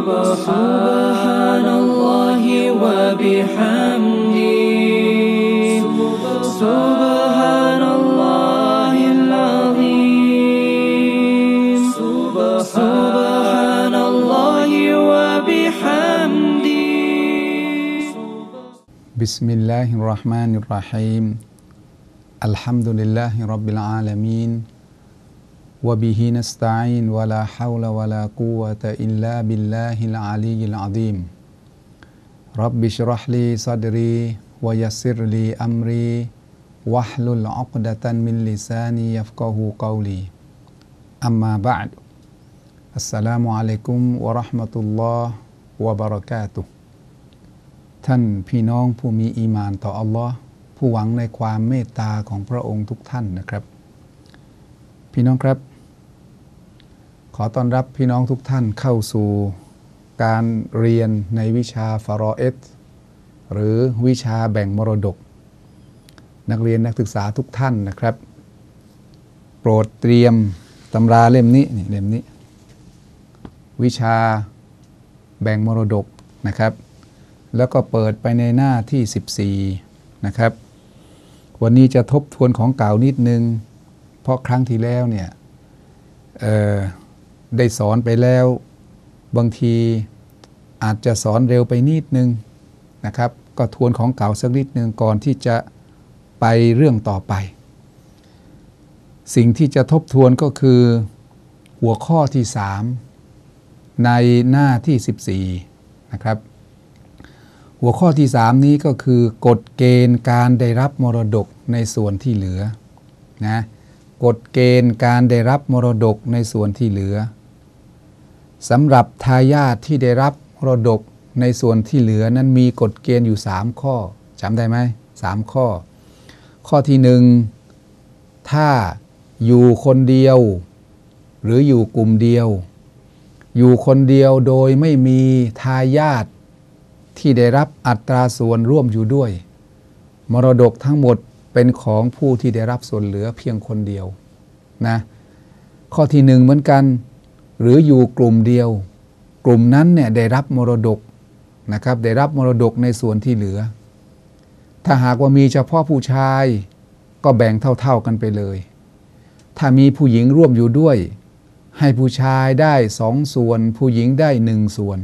سبحان الله وبحمده. سبحان الله العظيم. سبحان الله وبحمده. بسم الله الرحمن الرحيم. الحمد لله رب العالمين. وبه نستعين ولا حول ولا قوة إلا بالله العلي العظيم رب اشرح لي صدري ويسر لي أمري واحلل عقدة من لساني يفقه قولي أما بعد السلام عليكم ورحمة الله وبركاته ท่านพี่น้องผู้มีอีมานต่ออัลลอฮ์ผู้หวังในความเมตตาของพระองค์ทุกท่านนะครับ พี่น้องครับ ข อต้อนรับพี่น้องทุกท่านเข้าสู่การเรียนในวิชาฟารอเอสหรือวิชาแบ่งมรดก นักเรียนนักศึกษาทุกท่านนะครับ โปรดเตรียมตำราเล่มนี้นี่เล่มนี้ วิชาแบ่งมรดกนะครับ แล้วก็เปิดไปในหน้าที่ 14 นะครับ วันนี้จะทบทวนของเก่านิดนึง เพราะครั้งที่แล้วเนี่ย ได้สอนไปแล้ว บางทีอาจจะสอนเร็วไปนิดนึงนะครับ ก็ทวนของเก่าสักนิดนึงก่อนที่จะไปเรื่องต่อไป สิ่งที่จะทบทวนก็คือ หัวข้อที่ 3 ในหน้าที่ 14 นะครับ หัวข้อที่ 3 นี้ก็คือกฎเกณฑ์การได้รับมรดกในส่วนที่เหลือนะกฎเกณฑ์การได้รับมรดกในส่วนที่เหลือ สำหรับทายาทที่ได้รับมรดกในส่วนที่เหลือนั้นมีกฎเกณฑ์อยู่ 3 ข้อจำได้ไหมสามข้อ ข้อที่หนึ่งถ้าอยู่คนเดียว หรืออยู่กลุ่มเดียว อยู่คนเดียวโดยไม่มีทายาทที่ได้รับอัตราส่วนร่วมอยู่ด้วย มรดกทั้งหมดเป็นของผู้ที่ได้รับส่วนเหลือเพียงคนเดียวนะข้อที่หนึ่งเหมือนกัน หรืออยู่กลุ่มเดียว กลุ่มนั้นเนี่ยได้รับมรดกนะครับ ได้รับมรดกในส่วนที่เหลือ ถ้าหากว่ามีเฉพาะผู้ชายก็แบ่งเท่าๆกันไปเลย ถ้ามีผู้หญิงร่วมอยู่ด้วย ให้ผู้ชายได้สองส่วน ผู้หญิงได้หนึ่งส่วน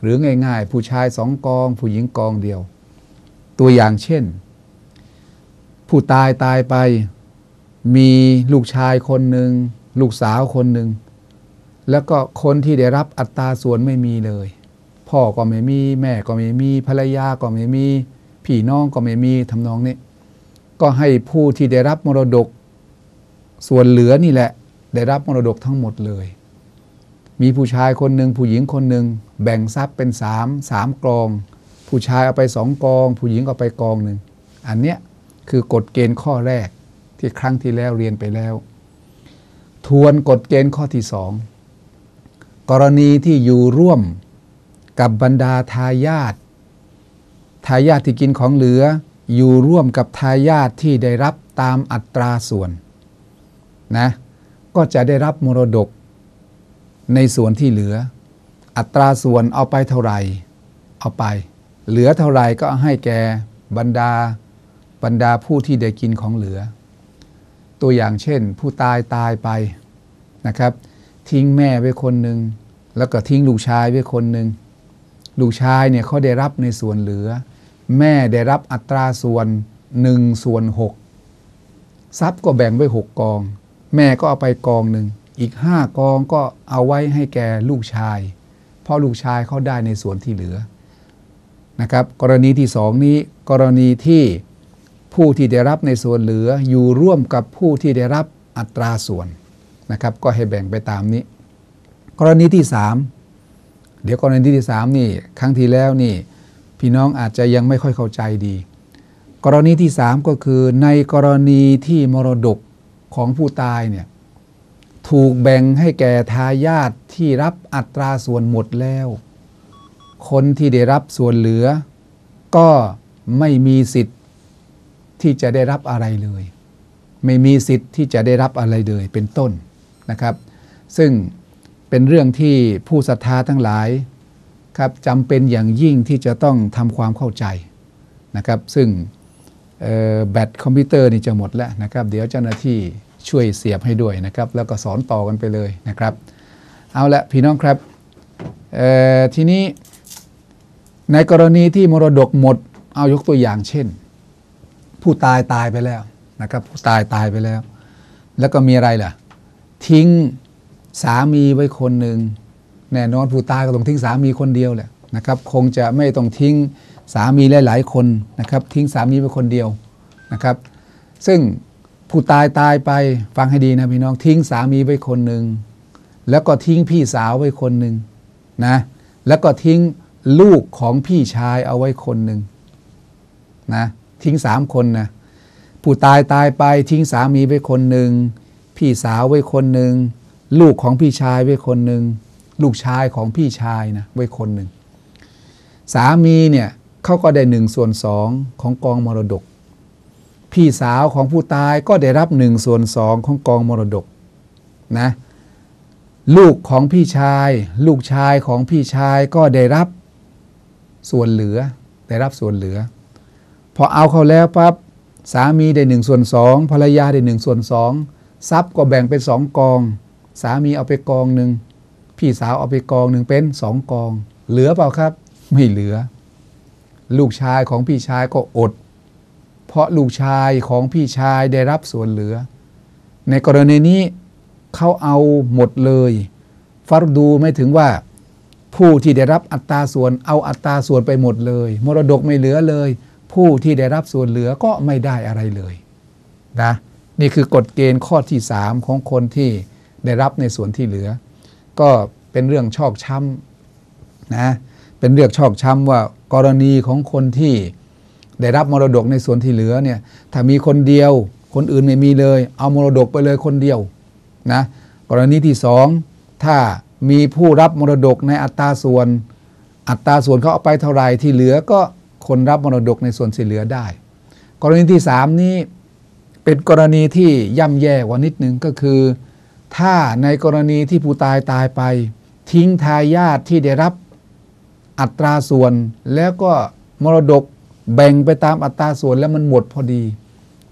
หรือง่ายๆ ผู้ชายสองกอง ผู้หญิงกองเดียว ตัวอย่างเช่น ผู้ตายตายไป มีลูกชายคนหนึ่งลูกสาวคนหนึ่ง แล้วก็คนที่ได้รับอัตราส่วนไม่มีเลย พ่อก็ไม่มี แม่ก็ไม่มีภรรยาก็ไม่มีพี่น้องก็ไม่มีทำนองนี้ก็ให้ผู้ที่ได้รับมรดก ส่วนเหลือนี่แหละ ได้รับมรดกทั้งหมดเลย มีผู้ชายคนหนึ่งผู้หญิงคนหนึ่งแบ่งทรัพย์เป็นสามสามกอง ผู้ชายเอาไปสองกอง ผู้หญิงเอาไปกองหนึ่งอันเนี้ยคือกฎเกณฑ์ข้อแรกที่ครั้งที่แล้วเรียนไปแล้ว ทวนกฎเกณฑ์ข้อที่สอง กรณีที่อยู่ร่วมกับบรรดาทายาททายาทที่กินของเหลือ อยู่ร่วมกับทายาทที่ได้รับตามอัตราส่วนนะก็จะได้รับมรดกในส่วนที่เหลือ อัตราส่วนเอาไปเท่าไหร่ เอาไป เหลือเท่าไหร่ก็ให้แกบรรดาบรรดาผู้ที่ได้กินของเหลือ ตัวอย่างเช่น ผู้ตายตายไปนะครับ ทิ้งแม่ไว้คนหนึ่งแล้วก็ทิ้งลูกชายไว้คนหนึ่งลูกชายเนี่ยเขาได้รับในส่วนเหลือ แม่ได้รับอัตราส่วนหนึ่งส่วนหกทรัพย์ก็แบ่งไว้หกกอง แม่ก็เอาไปกองหนึ่งอีกห้ากองก็เอาไว้ให้แก่ลูกชาย เพราะลูกชายเขาได้ในส่วนที่เหลือนะครับ กรณีที่สองนี้กรณีที่ผู้ที่ได้รับในส่วนเหลืออยู่ร่วมกับผู้ที่ได้รับอัตราส่วน นะครับก็ให้แบ่งไปตามนี้ กรณีที่สามเดี๋ยวกรณีที่สามนี่ครั้งที่แล้วนี่พี่น้องอาจจะยังไม่ค่อยเข้าใจดี กรณีที่สามก็คือในกรณีที่มรดกของผู้ตายเนี่ยถูกแบ่งให้แก่ทายาทที่รับอัตราส่วนหมดแล้ว คนที่ได้รับส่วนเหลือ ก็ไม่มีสิทธิ์ที่จะได้รับอะไรเลย ไม่มีสิทธิ์ที่จะได้รับอะไรเลยเป็นต้น นะครับ ซึ่งเป็นเรื่องที่ผู้ศรัทธาทั้งหลายครับจำเป็นอย่างยิ่งที่จะต้องทำความเข้าใจนะครับ ซึ่งแบตคอมพิวเตอร์นี่จะหมดแล้วนะครับ เดี๋ยวเจ้าหน้าที่ช่วยเสียบให้ด้วยนะครับ แล้วก็สอนต่อกันไปเลยนะครับ เอาละพี่น้องครับทีนี้ในกรณีที่มรดกหมด เอายกตัวอย่างเช่น ผู้ตายตายไปแล้วนะครับ ผู้ตายตายไปแล้ว แล้วก็มีอะไรล่ะ ทิ้งสามีไว้คนหนึ่งแน่นอนผู้ตายก็ต้องทิ้งสามีคนเดียวแหละนะครับคงจะไม่ต้องทิ้งสามีหลาย ๆ คนนะครับทิ้งสามีไว้คนเดียวนะครับ ซึ่งผู้ตายตายไปฟังให้ดีนะพี่น้องทิ้งสามีไว้คนหนึ่งแล้วก็ทิ้งพี่สาวไว้คนหนึ่งนะแล้วก็ทิ้งลูกของพี่ชายเอาไว้คนหนึ่งนะทิ้งสามคนนะผู้ตายตายไปทิ้งสามีไว้คนหนึ่ง พี่สาวไว้คนหนึ่งลูกของพี่ชายไว้คนหนึ่งลูกชายของพี่ชายนะไว้คนหนึ่งสามีเนี่ยเขาก็ได้หนึ่งส่วนสองของกองมรดก พี่สาวของผู้ตายก็ได้รับหนึ่งส่วนสองของกองมรดกนะลูกของพี่ชาย ลูกชายของพี่ชายก็ได้รับส่วนเหลือ ได้รับส่วนเหลือ พอเอาเขาแล้วปั๊บสามีได้หนึ่งส่วนสองภรรยาได้หนึ่งส่วนสอง ทรัพย์ก็แบ่งเป็นสองกอง สามีเอาไปกองหนึ่งพี่สาวเอาไปกองหนึ่งเป็นสองกอง เหลือเปล่าครับ ไม่เหลือ ลูกชายของพี่ชายก็อด เพราะลูกชายของพี่ชายได้รับส่วนเหลือ ในกรณีนี้เขาเอาหมดเลยฟารดูไม่ถึงว่า ผู้ที่ได้รับอัตราส่วนเอาอัตราส่วนไปหมดเลย มรดกไม่เหลือเลย ผู้ที่ได้รับส่วนเหลือก็ไม่ได้อะไรเลย นะ นี่คือกฎเกณฑ์ข้อที่สามของคนที่ได้รับในส่วนที่เหลือ ก็เป็นเรื่องชอกช้ำนะเป็นเรื่องชอกช้ำว่ากรณีของคนที่ได้รับมรดกในส่วนที่เหลือเนี่ยถ้ามีคนเดียว คนอื่นไม่มีเลย เอามรดกไปเลยคนเดียวนะกรณีที่สองถ้ามีผู้รับมรดกในอัตราส่วน อัตราส่วนเขาเอาไปเท่าไหร่ที่เหลือก็คนรับมรดกในส่วนที่เหลือได้ กรณีที่สามนี้ เป็นกรณีที่ย่ำแย่กว่านิดนึงก็คือ ถ้าในกรณีที่ผู้ตายตายไป ทิ้งทายาทที่ได้รับอัตราส่วน แล้วก็มรดกแบ่งไปตามอัตราส่วนแล้วมันหมดพอดี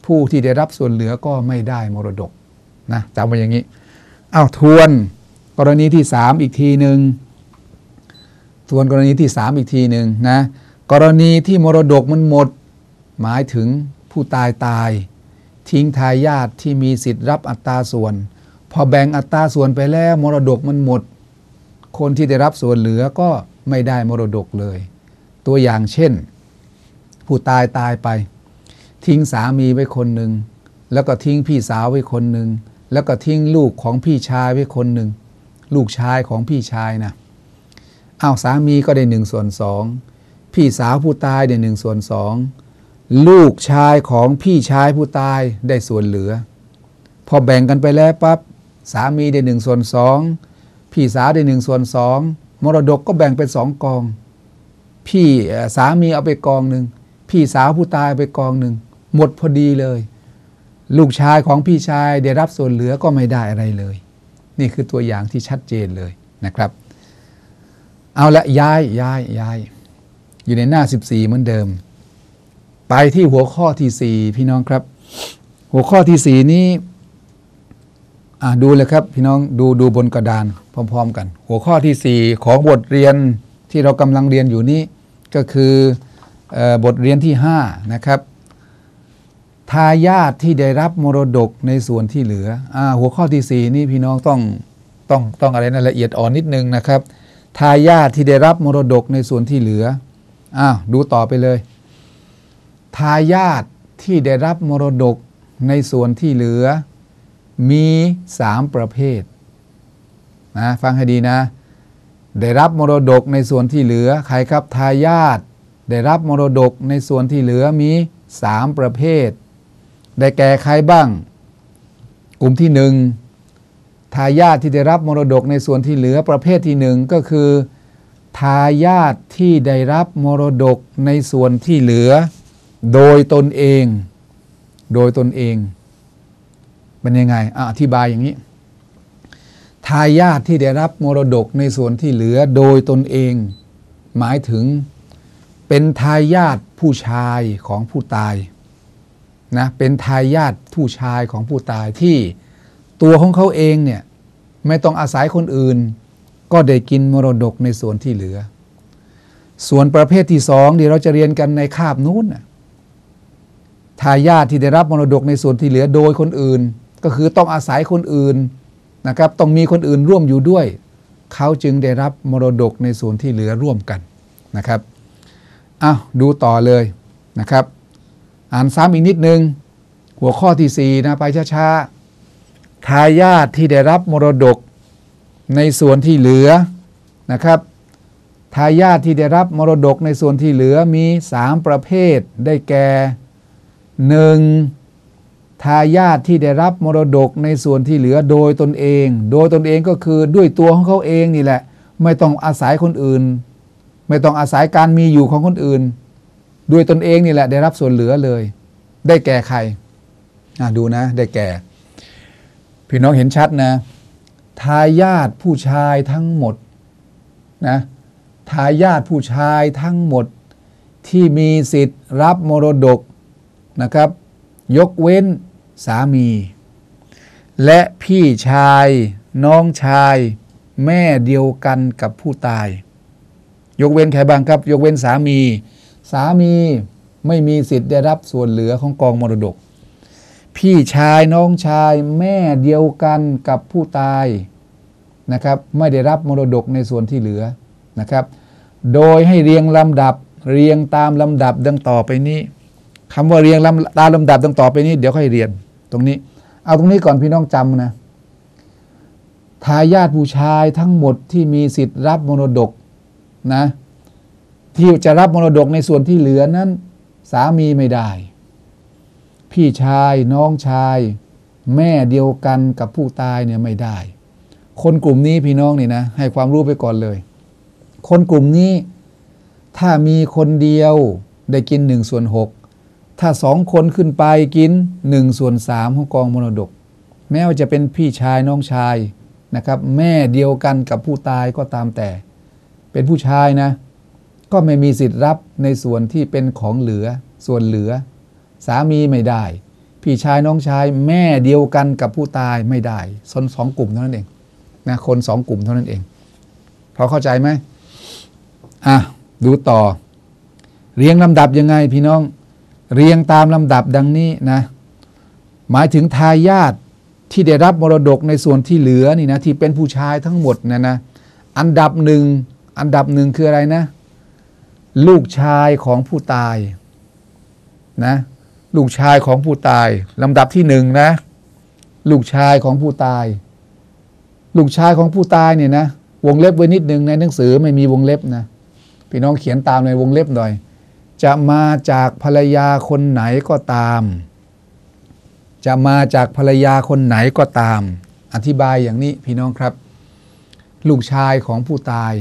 ผู้ที่ได้รับส่วนเหลือก็ไม่ได้มรดกนะจำไว้อย่างนี้เอาทวนกรณีที่สามอีกทีหนึ่งทวนกรณีที่สามอีกทีหนึ่งนะกรณีที่มรดกมันหมด หมายถึงผู้ตายตาย ทิ้งทายาทที่มีสิทธิ์รับอัตราส่วน พอแบ่งอัตราส่วนไปแล้วมรดกมันหมด คนที่ได้รับส่วนเหลือก็ไม่ได้มรดกเลย ตัวอย่างเช่น ผู้ตายตายไป ทิ้งสามีไว้คนหนึ่งแล้วก็ทิ้งพี่สาวไว้คนหนึ่งแล้วก็ทิ้งลูกของพี่ชายไว้คนหนึ่งลูกชายของพี่ชายนะอ้าวสามีก็ได้หนึ่งส่วนสองพี่สาวผู้ตายได้หนึ่งส่วนสอง ลูกชายของพี่ชายผู้ตายได้ส่วนเหลือ พอแบ่งกันไปแล้วปั๊บสามีได้หนึ่งส่วนสองพี่สาวได้หนึ่งส่วนสองมรดกก็แบ่งเป็นสองกอง พี่สามีเอาไปกองหนึ่งพี่สาวผู้ตายไปกองหนึ่งหมดพอดีเลย ลูกชายของพี่ชายได้รับส่วนเหลือก็ไม่ได้อะไรเลย นี่คือตัวอย่างที่ชัดเจนเลยนะครับ เอาละย้ายย้ายย้าย อยู่ในหน้า 14 เหมือนเดิม ไปที่หัวข้อที่ 4 พี่น้องครับ หัวข้อที่ 4 นี้ดูเลยครับพี่น้องดูดูบนกระดานพร้อม ๆ กัน หัวข้อที่ 4 ของบทเรียนที่เรากำลังเรียนอยู่นี้ก็คือบทเรียนที่ 5 นะครับทายาทที่ได้รับมรดกในส่วนที่เหลืออหัวข้อที่ 4 นี่พี่น้องต้องต้องต้องอะไรนะละเอียดอ่อนนิดนึงนะครับทายาทที่ได้รับมรดกในส่วนที่เหลืออ้าวดูต่อไปเลย ทายาทที่ได้รับมรดกในส่วนที่เหลือ มีสามประเภทนะฟังให้ดีนะ ได้รับมรดกในส่วนที่เหลือใครครับทายาทได้รับมรดกในส่วนที่เหลือมีสามประเภท ได้แก่ใครบ้าง กลุ่มที่หนึ่งทายาทที่ได้รับมรดกในส่วนที่เหลือประเภทที่หนึ่งก็คือ ทายาทที่ได้รับมรดกในส่วนที่เหลือ โดยตนเอง โดยตนเองเป็นยังไงอธิบายอย่างนี้ ทายาทที่ได้รับมรดกในส่วนที่เหลือโดยตนเอง หมายถึงเป็นทายาทผู้ชายของผู้ตายนะเป็นทายาทผู้ชายของผู้ตายที่ตัวของเขาเองเนี่ยไม่ต้องอาศัยคนอื่น ก็ได้กินมรดกในส่วนที่เหลือ ส่วนประเภทที่สองที่เราจะเรียนกันในคาบนู้นนะ ทายาทที่ได้รับมรดกในส่วนที่เหลือโดยคนอื่น ก็คือต้องอาศัยคนอื่นนะครับต้องมีคนอื่นร่วมอยู่ด้วย เขาจึงได้รับมรดกในส่วนที่เหลือร่วมกันนะครับอ้าวดูต่อเลยนะครับ อ่านซ้ำอีกนิดนึง หัวข้อที่4นะไปช้าๆทายาทที่ได้รับมรดกในส่วนที่เหลือนะครับทายาทที่ได้รับมรดกในส่วนที่เหลือมี 3 ประเภทได้แก่ 1. ทายาทที่ได้รับมรดกในส่วนที่เหลือโดยตนเอง โดยตนเองก็คือด้วยตัวของเขาเองนี่แหละ ไม่ต้องอาศัยคนอื่น ไม่ต้องอาศัยการมีอยู่ของคนอื่น ด้วยตนเองนี่แหละได้รับส่วนเหลือเลย ได้แก่ใครดูนะ ได้แก่ พี่น้องเห็นชัดนะ ทายาทผู้ชายทั้งหมดนะทายาทผู้ชายทั้งหมดที่มีสิทธิ์รับมรดก นะครับ ยกเว้นสามี และพี่ชาย น้องชาย แม่เดียวกันกับผู้ตาย ยกเว้นใครบ้างครับ ยกเว้นสามี สามีไม่มีสิทธิ์ได้รับส่วนเหลือของกองมรดก พี่ชายน้องชาย แม่เดียวกันกับผู้ตายนะครับ ไม่ได้รับมรดกในส่วนที่เหลือนะครับ โดยให้เรียงลำดับเรียงตามลำดับดังต่อไปนี้ คำว่าเรียงลำตามลำดับดังต่อไปนี้ เดี๋ยวค่อยเรียน ตรงนี้ เอาตรงนี้ก่อนพี่น้องจำนะทายาทผู้ชายทั้งหมดที่มีสิทธิ์รับมรดกนะ ที่จะรับมรดกในส่วนที่เหลือนั้น สามีไม่ได้ พี่ชายน้องชาย แม่เดียวกันกับผู้ตายเนี่ยไม่ได้ คนกลุ่มนี้พี่น้องนี่นะ ให้ความรู้ไปก่อนเลย คนกลุ่มนี้ถ้ามีคนเดียวได้กินหนึ่งส่วนหก ถ้าสองคนขึ้นไปกินหนึ่งส่วนสามของกองมรดก แม้ว่าจะเป็นพี่ชายน้องชายนะครับ แม่เดียวกันกับผู้ตายก็ตามแต่ เป็นผู้ชายนะ ก็ไม่มีสิทธิ์รับในส่วนที่เป็นของเหลือ ส่วนเหลือ สามีไม่ได้ พี่ชายน้องชาย แม่เดียวกันกับผู้ตายไม่ได้สนสองกลุ่มเท่านั้นเองนะคนสองกลุ่มเท่านั้นเองพอเข้าใจไหมอะดูต่อ เรียงลำดับยังไงพี่น้อง เรียงตามลำดับดังนี้นะหมายถึงทายาทที่ได้รับมรดกในส่วนที่เหลือนี่นะที่เป็นผู้ชายทั้งหมดนะนะอันดับหนึ่งอันดับหนึ่งคืออะไรนะ ลูกชายของผู้ตายนะลูกชายของผู้ตายลำดับที่หนึ่งนะ ลูกชายของผู้ตาย ลูกชายของผู้ตายเนี่ยนะวงเล็บไว้นิดหนึ่งในหนังสือไม่มีวงเล็บนะพี่น้องเขียนตามในวงเล็บหน่อย จะมาจากภรรยาคนไหนก็ตาม จะมาจากภรรยาคนไหนก็ตาม อธิบายอย่างนี้พี่น้องครับ ลูกชายของผู้ตาย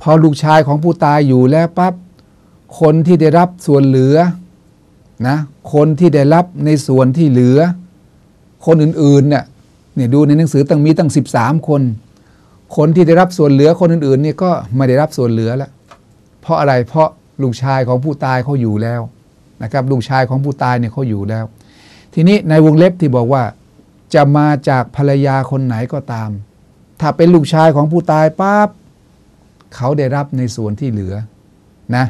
พอลูกชายของผู้ตายอยู่แล้วปั๊บคนที่ได้รับส่วนเหลือนะคนที่ได้รับในส่วนที่เหลือ คนอื่นๆเนี่ยเนี่ยดูในหนังสือตั้งมีตั้ง 13 คน คนที่ได้รับส่วนเหลือคนอื่นๆนี่ก็ไม่ได้รับส่วนเหลือแล้วเพราะอะไรเพราะ ลูกชายของผู้ตายเขาอยู่แล้วนะครับ ลูกชายของผู้ตายเนี่ยเขาอยู่แล้ว ทีนี้ในวงเล็บที่บอกว่า จะมาจากภรรยาคนไหนก็ตาม ถ้าเป็นลูกชายของผู้ตายปั๊บเขาได้รับในส่วนที่เหลือนะ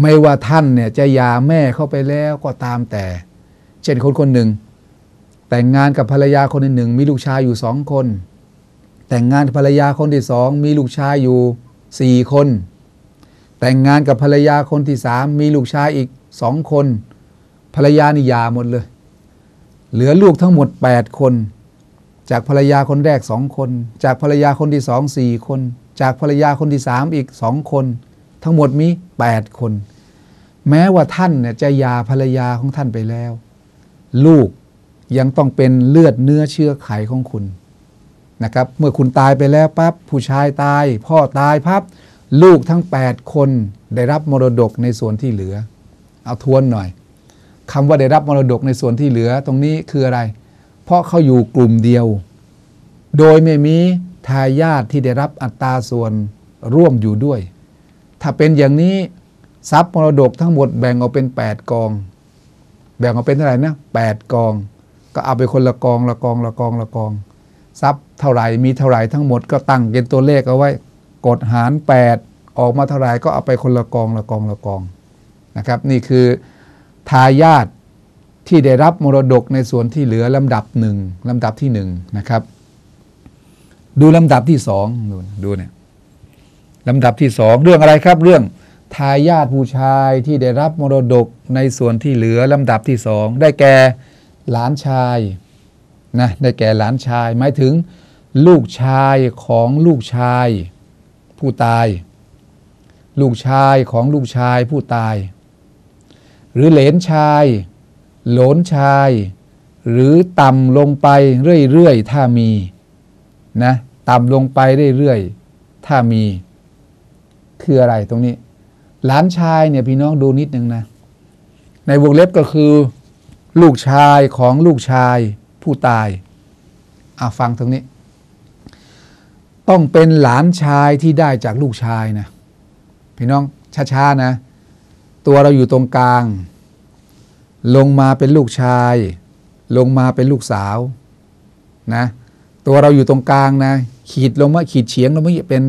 ไม่ว่าท่านเนี่ยจะยาแม่เข้าไปแล้วก็ตามแต่ เช่นคนคนหนึ่ง แต่งงานกับภรรยาคนหนึ่ง มีลูกชายอยู่สองคน แต่งงานกับภรรยาคนที่สองมีลูกชายอยู่สี่คน แต่งงานกับภรรยาคนที่สามมีลูกชายอีกสองคน ภรรยานี่ยาหมดเลย เหลือลูกทั้งหมด 8 คน จากภรรยาคนแรกสองคน จากภรรยาคนที่สองสี่คน จากภรรยาคนที่สามอีกสองคน ทั้งหมดมี 8 คน แม้ว่าท่านเนี่ยจะยาภรรยาของท่านไปแล้ว ลูกยังต้องเป็นเลือดเนื้อเชื้อไขของคุณนะครับเมื่อคุณตายไปแล้วปั๊บผู้ชายตาย พ่อตายพับ ลูกทั้ง 8 คนได้รับมรดกในส่วนที่เหลือ เอาทวนหน่อยคำว่าได้รับมรดกในส่วนที่เหลือตรงนี้คืออะไร เพราะเขาอยู่กลุ่มเดียว โดยไม่มีทายาทที่ได้รับอัตราส่วนร่วมอยู่ด้วย ถ้าเป็นอย่างนี้ทรัพย์มรดกทั้งหมดแบ่งออกเป็น 8 กอง แบ่งออกเป็นเท่าไหร่นะ8กอง ก็เอาไปคนละกองละกองละกองละกองทรัพย์เท่าไหร่มีเท่าไหร่ทั้งหมดก็ตั้งเป็นตัวเลขเอาไว้ กดหาร 8 ออกมาเท่าไรก็เอาไปคนละกองละกองละกองนะครับ นี่คือทายาทที่ได้รับมรดกในส่วนที่เหลือลำดับหนึ่งลำดับที่หนึ่งนะครับ ดูลำดับที่สองดูดูเนี่ยลำดับที่สองเรื่องอะไรครับ เรื่องทายาทผู้ชายที่ได้รับมรดกในส่วนที่เหลือลำดับที่สองได้แก่หลานชายนะได้แก่หลานชาย หมายถึงลูกชายของลูกชาย ผู้ตาย ลูกชายของลูกชายผู้ตาย หรือเหลนชาย หลนชาย หรือต่ำลงไปเรื่อยๆถ้ามีนะต่ำลงไปเรื่อยๆถ้ามี คืออะไรตรงนี้ หลานชายเนี่ยพี่น้องดูนิดนึงนะ ในวงเล็บก็คือ ลูกชายของลูกชายผู้ตายอะฟังตรงนี้ ต้องเป็นหลานชายที่ได้จากลูกชายนะพี่น้องช้าๆนะ ตัวเราอยู่ตรงกลาง ลงมาเป็นลูกชาย ลงมาเป็นลูกสาวนะตัวเราอยู่ตรงกลางนะ ขีดลงมาขีดเฉียงลงมาเป็น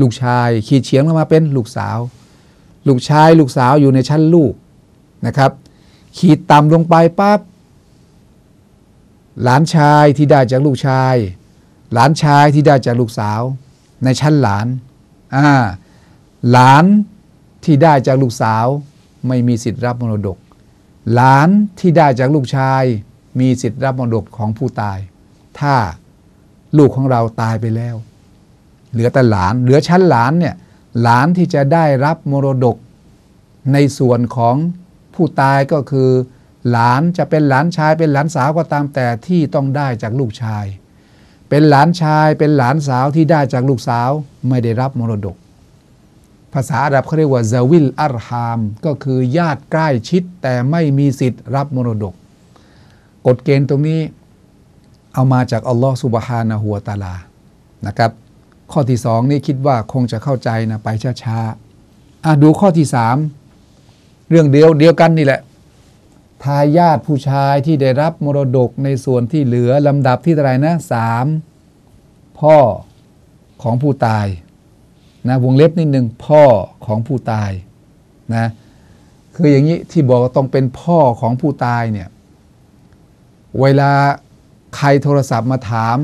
ลูกชาย ขีดเฉียงลงมาเป็นลูกสาว ลูกชายลูกสาวอยู่ในชั้นลูกนะครับ ขีดต่ำลงไปปั๊บหลานชายที่ได้จากลูกชาย หลานชายที่ได้จากลูกสาว ในชั้นหลานอ่าหลานที่ได้จากลูกสาว ไม่มีสิทธิ์รับมรดก หลานที่ได้จากลูกชาย มีสิทธิ์รับมรดกของผู้ตาย ถ้าลูกของเราตายไปแล้ว เหลือแต่หลาน เหลือชั้นหลานเนี่ยหลานที่จะได้รับมรดก ในส่วนของผู้ตายก็คือ หลานจะเป็นหลานชายเป็นหลานสาวก็ตามแต่ที่ต้องได้จากลูกชาย เป็นหลานชายเป็นหลานสาวที่ได้จากลูกสาวไม่ได้รับมรดก ภาษาอาหรับเขาเรียกว่าซาวิลอัรฮาม ก็คือญาติใกล้ชิดแต่ไม่มีสิทธิ์รับมรดก กฎเกณฑ์ตรงนี้เอามาจากอัลลอฮฺสุบฮานะฮัวตาลานะครับ ข้อที่สองนี่คิดว่าคงจะเข้าใจนะไปช้าๆดูข้อที่สามเรื่องเดียวเดียวกันนี่แหละ ทายาทผู้ชายที่ได้รับมรดกในส่วนที่เหลือลำดับที่เท่าไหร่นะสามพ่อของผู้ตายนะวงเล็บนิดหนึ่งพ่อของผู้ตายนะคืออย่างนี้ที่บอกว่าต้องเป็นพ่อของผู้ตายเนี่ยเวลาใครโทรศัพท์มาถาม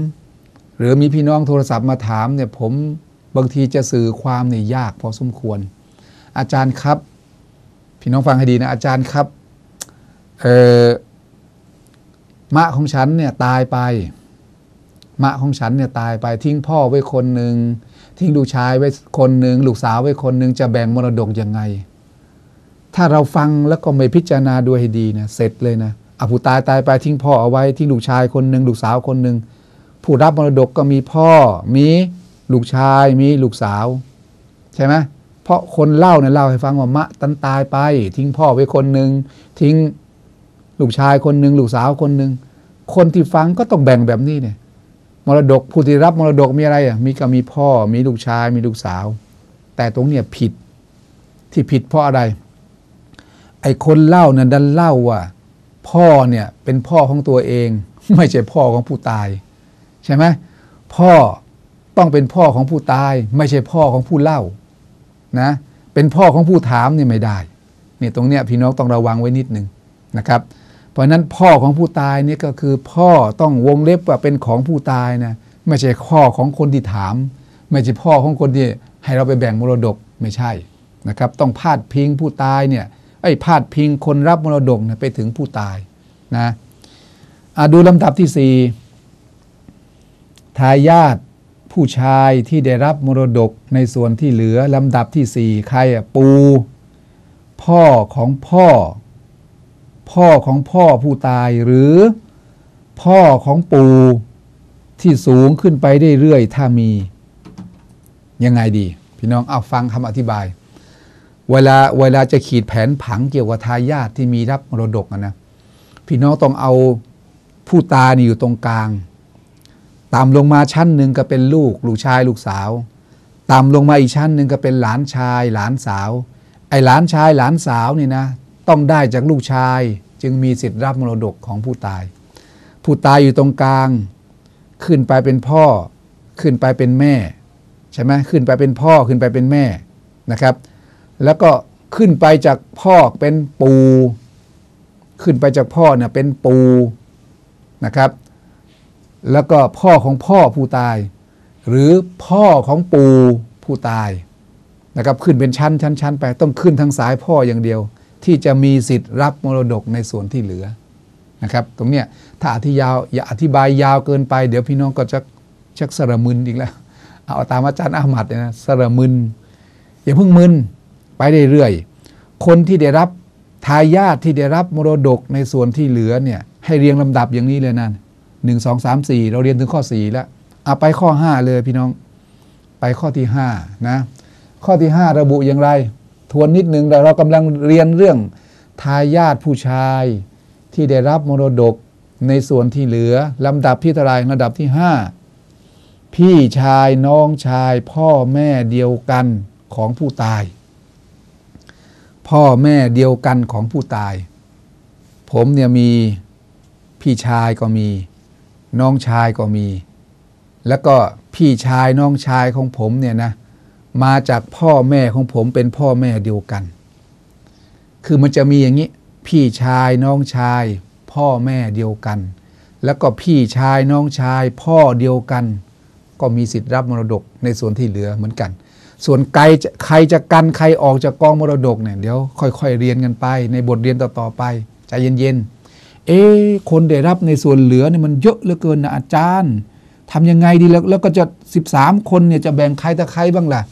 หรือมีพี่น้องโทรศัพท์มาถามเนี่ยผมบางทีจะสื่อความเนี่ยยากพอสมควร อาจารย์ครับ พี่น้องฟังให้ดีนะอาจารย์ครับ เออมะของฉันเนี่ยตายไป มะของฉันเนี่ยตายไปทิ้งพ่อไว้คนหนึ่งทิ้งลูกชายไว้คนหนึ่งลูกสาวไว้คนหนึ่งจะแบ่งมรดกยังไง ถ้าเราฟังแล้วก็ไม่พิจารณาดูให้ดีนะเสร็จเลยนะอาผู้ตายตายไปทิ้งพ่อเอาไว้ทิ้งลูกชายคนหนึ่งลูกสาวคนหนึ่งผู้รับมรดกก็มีพ่อมีลูกชายมีลูกสาว ใช่ไหมเพราะคนเล่าเนี่ยเล่าให้ฟังว่ามะตันตายไป ทิ้งพ่อไว้คนหนึ่งทิ้ง ลูกชายคนหนึ่งลูกสาวคนหนึ่งคนที่ฟังก็ต้องแบ่งแบบนี้เนี่ยมรดกผู้ที่รับมรดกมีอะไรอะมีก็มีพ่อมีลูกชายมีลูกสาว แต่ตรงเนี้ยผิดที่ผิดเพราะอะไร ไอ้คนเล่าเนี่ยดันเล่าว่า พ่อเนี่ยเป็นพ่อของตัวเอง ไม่ใช่พ่อของผู้ตาย ใช่ไหมพ่อต้องเป็นพ่อของผู้ตาย ไม่ใช่พ่อของผู้เล่านะเป็นพ่อของผู้ถามเนี่ยไม่ได้เนี่ยตรงเนี้ยพี่น้องต้องระวังไว้นิดนึงนะครับ เพราะนั้นพ่อของผู้ตายนี่ก็คือพ่อต้องวงเล็บว่าเป็นของผู้ตายนะไม่ใช่พ่อของคนที่ถาม ไม่ใช่พ่อของคนที่ให้เราไปแบ่งมรดกไม่ใช่นะครับต้องพาดพิงผู้ตายเนี่ยไอ้พาดพิงคนรับมรดกนี่ยไปถึงผู้ตายนะดูลำดับที่สี่ทายาทผู้ชายที่ได้รับมรดกในส่วนที่เหลือลำดับที่สี่ใครอะปู พ่อของพ่อ พ่อของพ่อผู้ตายหรือพ่อของปู่ที่สูงขึ้นไปเรื่อยๆถ้ามี ยังไงดี พี่น้องเอาฟังคำอธิบาย เวลาเวลาจะขีดแผนผังเกี่ยวกับทายาทที่มีรับมรดกนะพี่น้องต้องเอาผู้ตายนี่อยู่ตรงกลางต่ำลงมาชั้นหนึ่งก็เป็นลูก ลูกชายลูกสาวต่ำลงมาอีกชั้นหนึ่งก็เป็นหลานชาย หลานสาว ไอหลานชายหลานสาวนี่นะ ต้องได้จากลูกชาย จึงมีสิทธิ์รับมรดกของผู้ตาย ผู้ตายอยู่ตรงกลาง ขึ้นไปเป็นพ่อ ขึ้นไปเป็นแม่ใช่ไหมขึ้นไปเป็นพ่อขึ้นไปเป็นแม่นะครับ แล้วก็ขึ้นไปจากพ่อเป็นปู ขึ้นไปจากพ่อเนี่ยเป็นปูนะครับ แล้วก็พ่อของพ่อผู้ตาย หรือพ่อของปูผู้ตายนะครับขึ้นเป็นชั้นชั้นชั้นไปต้องขึ้นทางสายพ่ออย่างเดียว ที่จะมีสิทธิ์รับมรดกในส่วนที่เหลือนะครับ ตรงเนี้ยถ้าอธิยาวอย่าอธิบายยาวเกินไป เดี๋ยวพี่น้องก็จะชักสระมึนอีกแล้ว เอาตามอาจารย์อามัดเนี่ยนะสระมึนอย่าเพิ่งมึนไปเรื่อยๆคนที่ได้รับทายาทที่ได้รับมรดกในส่วนที่เหลือเนี่ยให้เรียงลำดับอย่างนี้เลยนั่นหนึ่งสองสามสี่เราเรียนถึงข้อสี่แล้วเอาไปข้อห้าเลยพี่น้องไปข้อที่ห้านะข้อที่ห้าระบุอย่างไร ทวนนิดหนึ่งเราเรากำลังเรียนเรื่องทายาทผู้ชายที่ได้รับมรดกในส่วนที่เหลือลำดับที่เท่าไรลำดับที่ห้าพี่ชายน้องชายพ่อแม่เดียวกันของผู้ตาย พ่อแม่เดียวกันของผู้ตาย ผมเนี่ยมีพี่ชายก็มี น้องชายก็มี แล้วก็พี่ชายน้องชายของผมเนี่ยนะ มาจากพ่อแม่ของผมเป็นพ่อแม่เดียวกัน คือมันจะมีอย่างนี้ พี่ชายน้องชาย พ่อแม่เดียวกัน แล้วก็พี่ชายน้องชาย พ่อเดียวกัน ก็มีสิทธิ์รับมรดกในส่วนที่เหลือเหมือนกัน ส่วนไกลจะใครจะกันใครออกจากกองมรดกเนี่ยเดี๋ยวค่อยๆเรียนกันไป ในบทเรียนต่อๆไปใจเย็นๆ เอ๊คนได้รับในส่วนเหลือเนี่ยมันเยอะเหลือเกินนะอาจารย์ทำยังไงดีแล้วแล้วก็จะ 13 คนเนี่ยจะแบ่งใครแตะใครบ้างล่ะ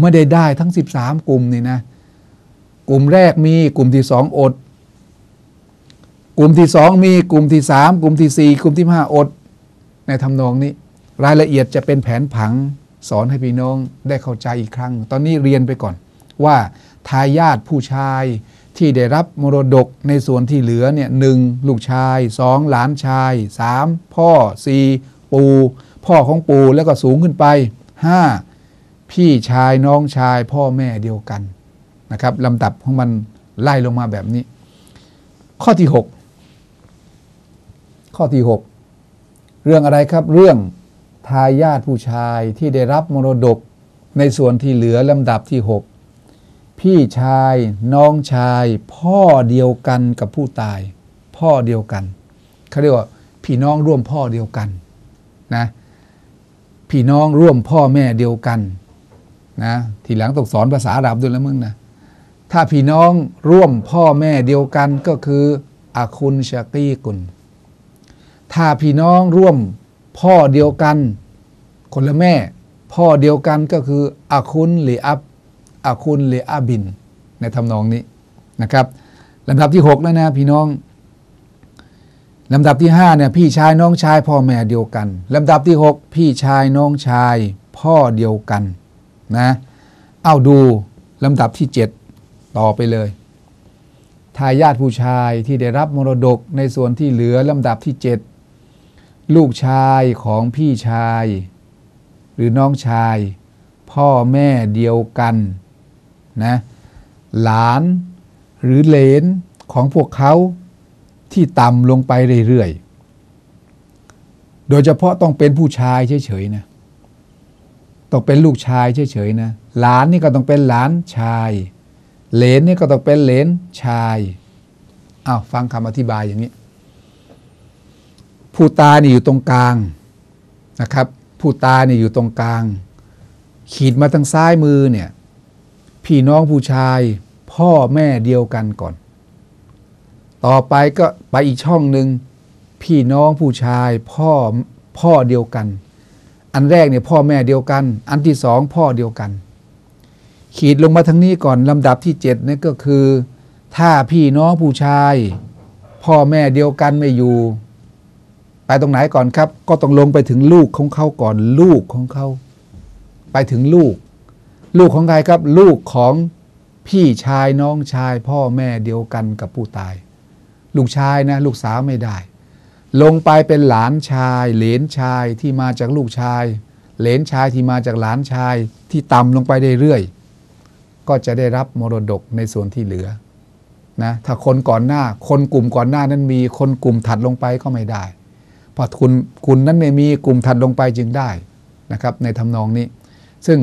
ไม่ได้ได้ทั้ง 13 กลุ่มนี่นะ กลุ่มแรกมีกลุ่มที่สองอด กลุ่มที่สองมีกลุ่มที่สามกลุ่มที่สี่กลุ่มที่ห้าอด ในทำนองนี้ รายละเอียดจะเป็นแผนผังสอนให้พี่น้องได้เข้าใจอีกครั้ง ตอนนี้เรียนไปก่อน ว่าทายาทผู้ชายที่ได้รับมรดกในส่วนที่เหลือเนี่ยหนึ่งลูกชายสองหลานชายสามพ่อสี่ปู่พ่อของปู่แล้วก็สูงขึ้นไปห้า พี่ชายน้องชายพ่อแม่เดียวกันนะครับลำดับของมันไล่ลงมาแบบนี้ ข้อที่ 6 ข้อที่ 6 เรื่องอะไรครับเรื่องทายาทผู้ชายที่ได้รับมรดกในส่วนที่เหลือลำดับที่ 6 พี่ชายน้องชาย พ่อเดียวกันกับผู้ตาย พ่อเดียวกันเขาเรียกว่าพี่น้องร่วมพ่อเดียวกันนะพี่น้องร่วมพ่อแม่เดียวกัน นะทีหลังต้องสอนภาษาอาหรับด้วยแล้วมึงนะถ้าพี่น้องร่วมพ่อแม่เดียวกันก็คืออาคุณชากีกุลถ้าพี่น้องร่วมพ่อเดียวกัน คนละแม่ พ่อเดียวกันก็คืออาคุณหรืออับอาคุณหรืออาบิน ในทำนองนี้นะครับลำดับที่ 6 แล้วนะพี่น้องลำดับที่5เนี่ยพี่ชายน้องชายพ่อแม่เดียวกันลำดับที่ 6 พี่ชายน้องชายพ่อเดียวกัน นะเอาดูลำดับที่ 7 ต่อไปเลยทายาทผู้ชายที่ได้รับมรดกในส่วนที่เหลือลำดับที่ 7 ลูกชายของพี่ชาย หรือน้องชาย พ่อแม่เดียวกันนะหลานหรือเลนของพวกเขาที่ต่ำลงไปเรื่อยๆ โดยเฉพาะต้องเป็นผู้ชายเฉยๆนะ ต้องเป็นลูกชายเฉยๆนะ หลานนี่ก็ต้องเป็นหลานชาย เหลนนี่ก็ต้องเป็นเหลนชายอ้าวฟังคำอธิบายอย่างนี้ ผู้ตานี่อยู่ตรงกลางนะครับ ผู้ตานี่อยู่ตรงกลาง ขีดมาทางซ้ายมือเนี่ยพี่น้องผู้ชายพ่อแม่เดียวกันก่อน ต่อไปก็ไปอีกช่องหนึ่งพี่น้องผู้ชายพ่อพ่อเดียวกัน อันแรกเนี่ยพ่อแม่เดียวกัน อันที่สองพ่อเดียวกัน ขีดลงมาทางนี้ก่อนลำดับที่เจ็ดนี่ก็คือ ถ้าพี่น้องผู้ชาย พ่อแม่เดียวกันไม่อยู่ ไปตรงไหนก่อนครับ ก็ต้องลงไปถึงลูกของเขาก่อนลูกของเขา ไปถึงลูก ลูกของใครครับ ลูกของพี่ชายน้องชาย พ่อแม่เดียวกันกับผู้ตาย ลูกชายนะ ลูกสาวไม่ได้ ลงไปเป็นหลานชาย เหลนชายที่มาจากลูกชาย เหลนชายที่มาจากหลานชายที่ต่ำลงไปเรื่อยๆก็จะได้รับมรดกในส่วนที่เหลือนะถ้าคนก่อนหน้า คนกลุ่มก่อนหน้านั้นมีคนกลุ่มถัดลงไปก็ไม่ได้เพราะคุณคุณนั้นไม่มีกลุ่มถัดลงไปจึงได้นะครับ ในทำนองนี้ ซึ่ง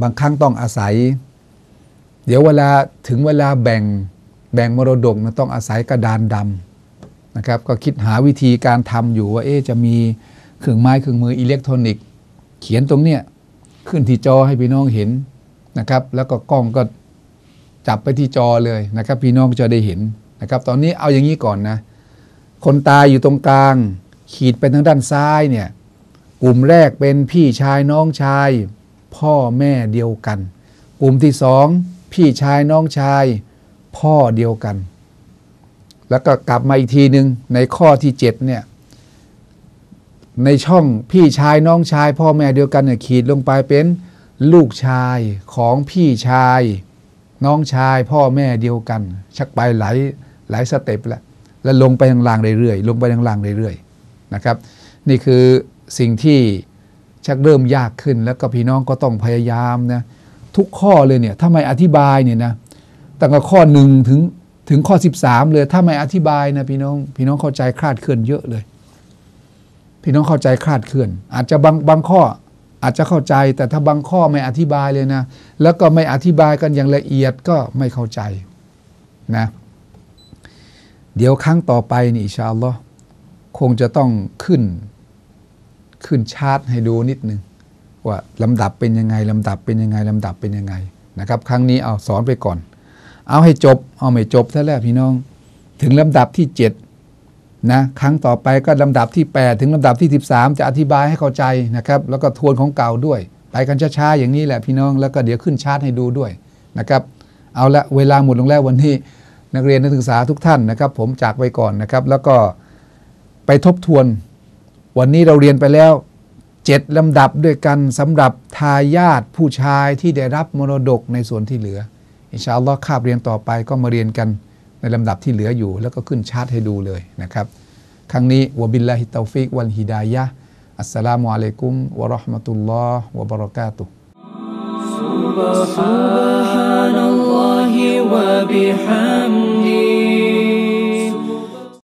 บางครั้งต้องอาศัย เดี๋ยวเวลาถึงเวลาแบ่งแบ่งมรดกนะต้องอาศัยกระดานดำ นะครับก็คิดหาวิธีการทำอยู่ว่าเอ๊จะมีเครื่องไม้เครื่องมืออิเล็กทรอนิกส์ เขียนตรงเนี้ยขึ้นที่จอให้พี่น้องเห็นนะครับ แล้วก็กล้องก็จับไปที่จอเลยนะครับ พี่น้องจะได้เห็นนะครับ ตอนนี้เอาอย่างนี้ก่อนนะ คนตายอยู่ตรงกลาง ขีดไปทางด้านซ้ายเนี่ยกลุ่มแรกเป็นพี่ชายน้องชาย พ่อแม่เดียวกัน กลุ่มที่สองพี่ชายน้องชาย พ่อเดียวกัน แล้วก็กลับมาอีกทีหนึ่งในข้อที่เจ็ดเนี่ยในช่องพี่ชายน้องชาย พ่อแม่เดียวกันเนี่ยขีดลงไปเป็นลูกชายของพี่ชาย น้องชาย พ่อแม่เดียวกัน ชักไปหลายหลายสเต็ปแล้วแล้วลงไปทางล่างเรื่อยๆลงไปทางล่างเรื่อยๆนะครับ นี่คือสิ่งที่ชักเริ่มยากขึ้น แล้วก็พี่น้องก็ต้องพยายามนะทุกข้อเลยเนี่ยถ้าไม่อธิบายเนี่ยนะตั้งแต่ข้อหนึ่งถึง ถึงข้อ 13 เลยถ้าไม่อธิบายนะพี่น้องพี่น้องเข้าใจคลาดเคลื่อนเยอะเลย พี่น้องเข้าใจคลาดเคลื่อน อาจจะบางบางข้ออาจจะเข้าใจแต่ถ้าบางข้อไม่อธิบายเลยนะ แล้วก็ไม่อธิบายกันอย่างละเอียดก็ไม่เข้าใจนะเดี๋ยวครั้งต่อไปนี่อิชาอัลลอฮ์คงจะต้องขึ้น ขึ้นชาร์ตให้ดูนิดนึง ว่าลำดับเป็นยังไงลำดับเป็นยังไงลำดับเป็นยังไงนะครับ ครั้งนี้เอาสอนไปก่อน เอาให้จบ เอาไม่จบซะแล้วพี่น้อง ถึงลำดับที่ 7 นะ ครั้งต่อไปก็ลำดับที่ 8 ถึงลำดับที่ 13 จะอธิบายให้เข้าใจนะครับ แล้วก็ทวนของเก่าด้วย ไปกันช้าๆอย่างนี้แหละพี่น้อง แล้วก็เดี๋ยวขึ้นชาร์ตให้ดูด้วยนะครับ เอาละเวลาหมดลงแล้ววันนี้นักเรียนนักศึกษาทุกท่านนะครับ ผมจากไปก่อนนะครับ แล้วก็ไปทบทวน วันนี้เราเรียนไปแล้วเจ็ดลำดับด้วยกันสำหรับทายาทผู้ชายที่ได้รับมรดกในส่วนที่เหลือ อินชาอัลลอฮ์คาบเรียนต่อไปก็มาเรียนกันในลำดับที่เหลืออยู่ แล้วก็ขึ้นชาร์ตให้ดูเลยนะครับ ครั้งนี้วะบิลลาฮิตตาฟิกวัลฮิดายะอัสสลามุอะลัยกุมวะเราะห์มะตุลลอฮ์วะบะเราะกาตุฮ์ سبحان الله وبحمده